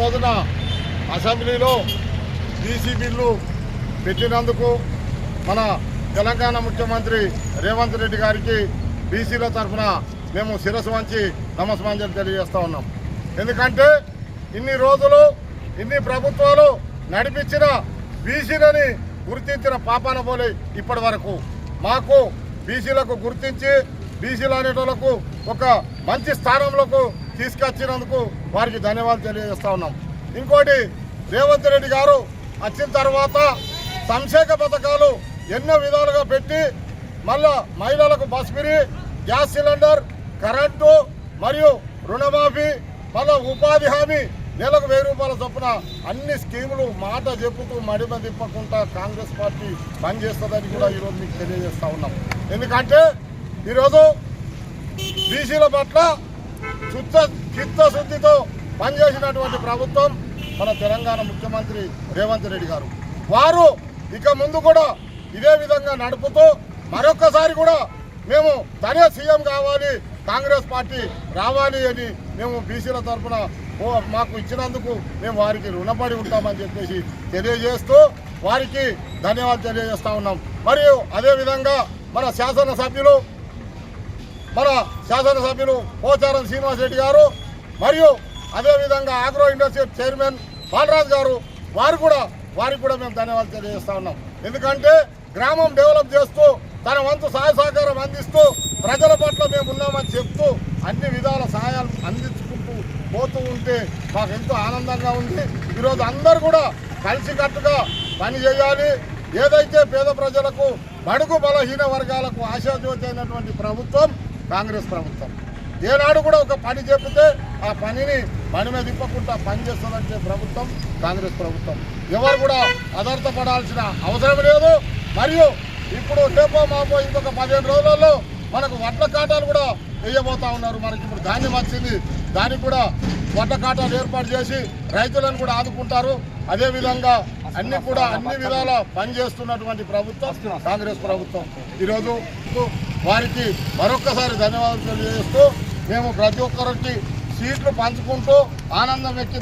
రోజున అసెంబ్లీలో DC bill పెట్టినందుకు మన తెలంగాణ ముఖ్యమంత్రి రేవంత్ రెడ్డి గారికి బీసీల తరఫున మేము శిరస్సు వంచి నమస్మాంజలి తెలియజేస్తూ ఉన్నాం. ఎందుకంటే ఇన్ని రోజులు ఇన్ని ప్రభుత్వాలు నడిపించిన బీసీలని గుర్తించిన పాపాన పోలే ఇప్పటి వరకు. మాకు బీసీలకు గుర్తించి బీసీలు అనేటోళ్ళకు ఒక మంచి స్థానంలోకి తీసుకొచ్చినందుకు వారికి ధన్యవాదాలు తెలియజేస్తా ఉన్నాం. ఇంకోటి రేవంత్ రెడ్డి గారు వచ్చిన తర్వాత సంక్షేమ పథకాలు ఎన్నో విధాలుగా పెట్టి మళ్ళా మహిళలకు bus free gas cylinder current మరియు రుణమాఫీ మళ్ళా ఉపాధి హామీ నెలకు వెయ్యి రూపాయల చొప్పున అన్ని స్కీములు మాట చెప్పుతూ మడిమ తిప్పకుండా కాంగ్రెస్ పార్టీ పనిచేస్తుందని కూడా ఈరోజు మీకు తెలియజేస్తా ఉన్నాం. ఎందుకంటే ఈరోజు బీసీల పట్ల చిత్త చిత్తశుద్ధితో పనిచేసినటువంటి ప్రభుత్వం మన తెలంగాణ ముఖ్యమంత్రి రేవంత్ రెడ్డి గారు. వారు ఇక ముందు కూడా ఇదే విధంగా నడుపుతూ మరొకసారి కూడా మేము తనే సీఎం కావాలి కాంగ్రెస్ పార్టీ రావాలి అని మేము బీసీల తరఫున ఓ మాకు ఇచ్చినందుకు మేము వారికి రుణపడి ఉంటామని చెప్పేసి తెలియజేస్తూ వారికి ధన్యవాదాలు తెలియజేస్తా ఉన్నాం. మరియు అదేవిధంగా మన శాసనసభ్యులు మన శాసనసభ్యులు పోచారం శ్రీనివాస్ రెడ్డి గారు మరియు అదేవిధంగా ఆగ్రో ఇండస్ట్రీ చైర్మన్ బాలరాజ్ గారు వారు కూడా వారికి కూడా మేము ధన్యవాదాలు తెలియజేస్తా ఉన్నాం. ఎందుకంటే గ్రామం డెవలప్ చేస్తూ తన వంతు సహాయ సహకారం అందిస్తూ ప్రజల పట్ల మేము ఉన్నామని చెప్తూ అన్ని విధాల సహాయాలు అందించుకుంటూ పోతూ ఉంటే మాకు ఎంతో ఆనందంగా ఉంది. ఈరోజు అందరూ కూడా కలిసికట్టుగా పని చేయాలి. ఏదైతే పేద ప్రజలకు బడుగు బలహీన వర్గాలకు ఆశాజ్యోతి అయినటువంటి ప్రభుత్వం కాంగ్రెస్ ప్రభుత్వం. ఏనాడు కూడా ఒక పని చెప్తే ఆ పనిని పని మీద తిప్పకుండా పని చేస్తుందంటే ప్రభుత్వం కాంగ్రెస్ ప్రభుత్వం. ఎవరు కూడా అదర్థపడాల్సిన అవసరం లేదు. మరియు ఇప్పుడు రేపో మాపో ఇంకొక పదిహేను రోజులలో మనకు వడ్ల కాటాలు కూడా వేయబోతా ఉన్నారు. మనకి ఇప్పుడు ధాన్యం వచ్చింది. దానికి కూడా వడ్ల కాటాలు ఏర్పాటు చేసి రైతులను కూడా ఆదుకుంటారు. అదేవిధంగా అన్ని కూడా అన్ని విధాల పనిచేస్తున్నటువంటి ప్రభుత్వం కాంగ్రెస్ ప్రభుత్వం. ఈరోజు వారికి మరొక్కసారి ధన్యవాదాలు తెలియజేస్తూ మేము ప్రతి ఒక్కరికి సీట్లు పంచుకుంటూ ఆనందం వ్యక్తి